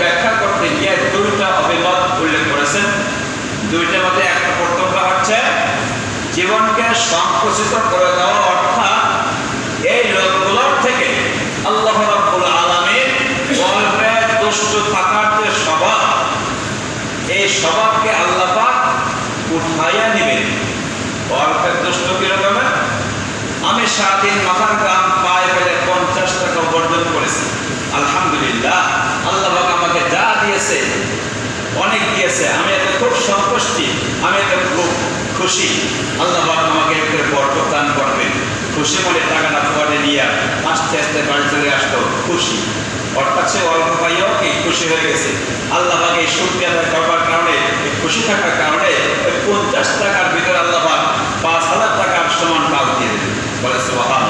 ব্যাখ্যা করতে গিয়ে দুইটা উল্লেখ করেছেন। মধ্যে একটা হচ্ছে, জীবনকে সংকুচিত করে দেওয়া অর্থাৎ এই লোকগুলোর থেকে আল্লাহ রাব্বুল আলামিন গল্পে দুষ্ট থাকার যে স্বভাব, এই স্বভাবকে আল্লাহ উঠাইয়া নেবেন। গল্পের দুষ্ট কিরকমের আমি সারাদিন মাথার গ্রাম পায়ে ফেলে পঞ্চাশ টাকা উপার্জন করেছি আলহামদুলিল্লাহ আল্লাহ পাক আমাকে যা দিয়েছে অনেক দিয়েছে আমি এতে খুব সন্তুষ্টি আমি এতে খুব খুশি। আল্লাহ আমাকে একটু বরকত দান করবেন। খুশি মনে টাকাটা পরে নিয়ে আস্তে আস্তে বাড়ি চলে আসতো খুশি। অর্থাৎ সে অল্প খুশি হয়ে গেছে। এই করবার কারণে খুশি থাকার কারণে পঞ্চাশ টাকার ভিতরে আল্লাহ পাক পাঁচ হাজার টাকার সমান দিয়ে দেবে বলে সুবাহান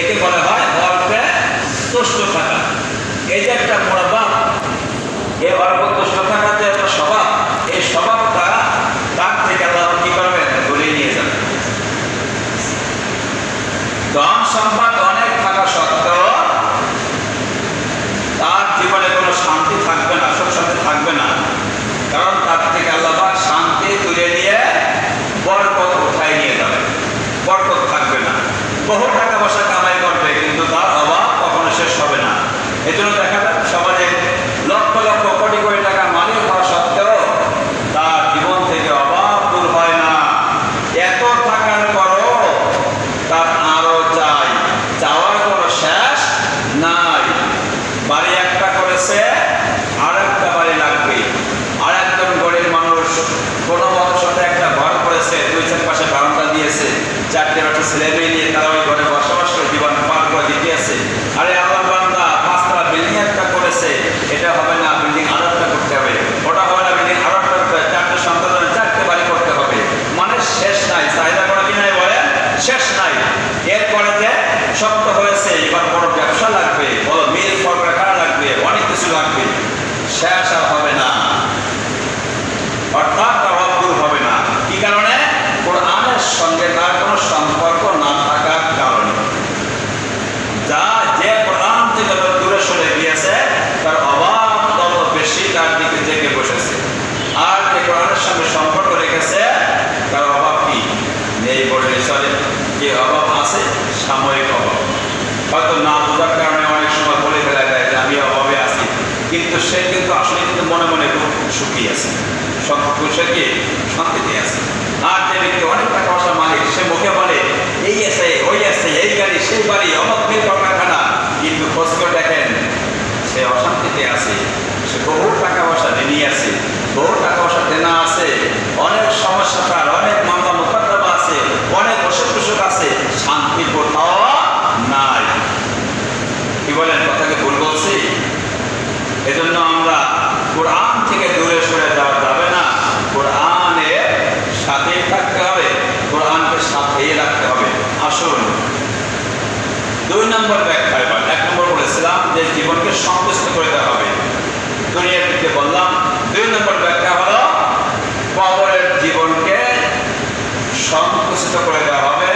একে বলা হয় অল্পে তুষ্ট থাকা এই যে একটা মনোভাব এই অল্প তুষ্ট একটা স্বভাব সম্পদ ছেলে মেয়ে হয়তো না বোঝার কারণে অনেক সময় বলে ফেলা যায় যে আমি অভাবে আছি। কিন্তু সে কিন্তু আসলে কিন্তু মনে মনে খুব সুখী আছে। সব সে কি শান্তিতে আছে। আর যে ব্যক্তি অনেক টাকা পয়সা মালিক, সে মুখে বলে, এই আছে, ওই আছে, এই গাড়ি সেই বাড়ি, অমক মিল কারখানা কিন্তু খোঁজ করে দেখেন, সে অশান্তিতে আছে। সে বহু টাকা পয়সা ঋণী আছে, বহু টাকা পয়সা দেনা আছে, অনেক কি বলেন, কথাকে ভুল বলছি? এজন্য আমরা কোরআন থেকে দূরে সরে যাওয়া যাবে না। কোরআনের সাথেই থাকতে হবে, কোরআনকে সাথেই রাখতে হবে। আসুন। দুই নম্বর ব্যাখ্যা এবার। এক নম্বর বলেছিলাম যে জীবনকে সংকুচিত করে দেওয়া হবে। দুনিয়ার দিকে বললাম, দুই নম্বর ব্যাখ্যা হলো কবরের জীবনকে সংকুচিত করে দেওয়া হবে